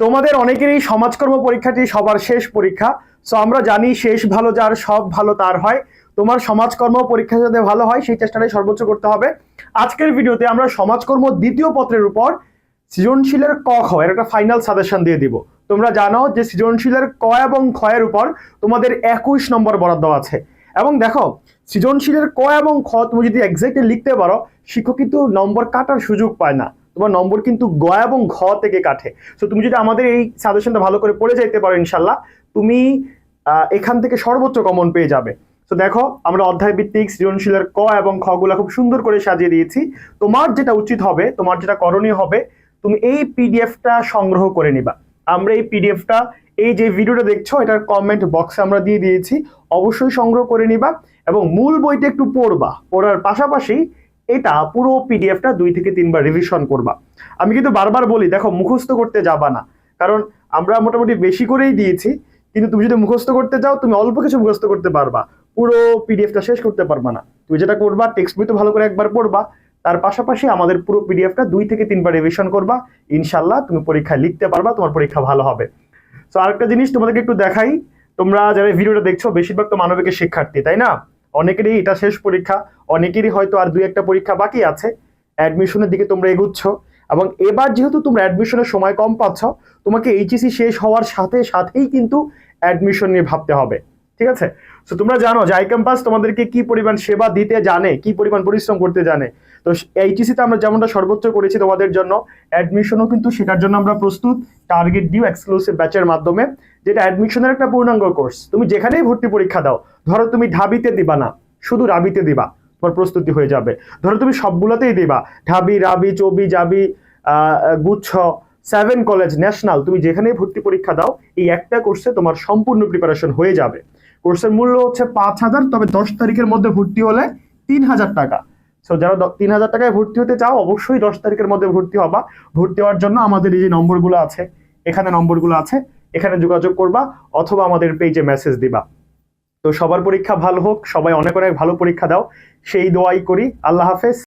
তোমাদের অনেকেরই সমাজকর্ম পরীক্ষাটি সবার শেষ পরীক্ষা। সো আমরা জানি শেষ ভালো যার, সব ভালো তার হয়। তোমার সমাজকর্ম পরীক্ষা যাতে ভালো হয়, সেই চেষ্টাটাই সর্বোচ্চ করতে হবে। আজকের ভিডিওতে আমরা সমাজকর্ম দ্বিতীয় পত্রের উপর সৃজনশীলের ক খ, এর একটা ফাইনাল সাজেশন দিয়ে দিব। তোমরা জানো যে সৃজনশীলের ক এবং ক্ষয়ের উপর তোমাদের একুশ নম্বর বরাদ্দ আছে। এবং দেখো, সৃজনশীলের ক এবং খ তুমি যদি এক্সাক্টলি লিখতে পারো, শিক্ষক কিন্তু নম্বর কাটার সুযোগ পায় না। তোমার নম্বর কিন্তু গ এবং ঘ থেকে কাঠে। সো তুমি যদি আমাদের এই সাজেশনটা ভালো করে পড়ে যাইতে পারো, ইনশাল্লাহ, তুমি এখান থেকে সর্বোচ্চ কমন পেয়ে যাবে। তো দেখো, আমরা অধ্যায় ভিত্তিক সৃজনশীলের ক এবং খ গুলা খুব সুন্দর করে সাজিয়ে দিয়েছি। তোমার যেটা উচিত হবে, তোমার যেটা করণীয় হবে, তুমি এই পিডিএফটা সংগ্রহ করে নিবা। আমরা এই পিডিএফটা এই যে ভিডিওটা দেখছ, এটার কমেন্ট বক্সে আমরা দিয়ে দিয়েছি। অবশ্যই সংগ্রহ করে নিবা এবং মূল বইটা একটু পড়বা। পড়ার পাশাপাশি এটা পুরো পিডিএফটা দুই থেকে তিনবার রিভিশন করবা। আমি কিন্তু বারবার বলি, দেখো, মুখস্থ করতে যাবা না। কারণ আমরা মোটামুটি বেশি করেই দিয়েছি, কিন্তু তুমি যদি মুখস্থ করতে যাও, তুমি অল্প কিছু মুখস্থ করতে পারবা। পুরো পিডিএফটা শেষ করতে পারবা না। তুমি যেটা করবা টেক্সট বই তো ভালো করে একবার পড়বা। তার পাশাপাশি আমাদের পুরো পিডিএফটা দুই থেকে তিনবার রিভিশন করবা। ইনশাল্লাহ তুমি পরীক্ষায় লিখতে পারবা, তোমার পরীক্ষা ভালো হবে। তো আরেকটা জিনিস তোমাদেরকে একটু দেখাই। তোমরা যারা ভিডিওটা দেখছ, বেশিরভাগ তো মানবিকের শিক্ষার্থী, তাই না? অনেকেরই এটা শেষ পরীক্ষা, অনেকেরই হয়তো আর দুই একটা পরীক্ষা বাকি আছে। অ্যাডমিশনের দিকে তোমরা এগুচ্ছ। এবং এবার যেহেতু তোমরা অ্যাডমিশনের সময় কম পাচ্ছ, তোমাকে এইচএসি শেষ হওয়ার সাথে সাথেই কিন্তু অ্যাডমিশন নিয়ে ভাবতে হবে। ঠিক আছে? তো তোমরা জানো যে আই ক্যাম্পাস তোমাদেরকে কি পরিমাণ সেবা দিতে জানে, কি পরিমাণ পরিশ্রম করতে জানে। তো এইচএসিতে আমরা যেমনটা সর্বোচ্চ করেছি তোমাদের জন্য অ্যাডমিশনও কিন্তু সেটার জন্য আমরা প্রস্তুত। টার্গেট ডিউ এক্সক্লুসিভ ব্যাচের মাধ্যমে, যেটা অ্যাডমিশনের একটা পূর্ণাঙ্গ কোর্স তুমি যেখানেই ভর্তি পরীক্ষা দাও, ধরো তুমি ঢাবিতে দিবা না, শুধু রাবিতে দিবা, তোমার প্রস্তুতি হয়ে যাবে। ধরো তুমি সবগুলোতেই দিবা, ঢাবি, রাবি, চবি, জাবি গুচ্ছ সেভেন কলেজ ন্যাশনাল তুমি যেখানেই ভর্তি পরীক্ষা দাও, এই একটা কোর্সে তোমার সম্পূর্ণ প্রিপারেশন হয়ে যাবে। কোর্সের মূল্য হচ্ছে পাঁচ হাজার, তবে দশ তারিখের মধ্যে ভর্তি হলে তিন হাজার টাকা। সো যারা তিন হাজার টাকায় ভর্তি হতে চাও, অবশ্যই দশ তারিখের মধ্যে ভর্তি হবা। ভর্তি হওয়ার জন্য আমাদের এই যে নম্বরগুলো আছে, এখানে নম্বরগুলো আছে, এখানে যোগাযোগ করবা অথবা আমাদের পেজে মেসেজ দিবা। তো সবার পরীক্ষা ভালো হোক, সবাই অনেক অনেক ভালো পরীক্ষা দাও। সেই দোয়াই করি। আল্লাহ হাফেজ।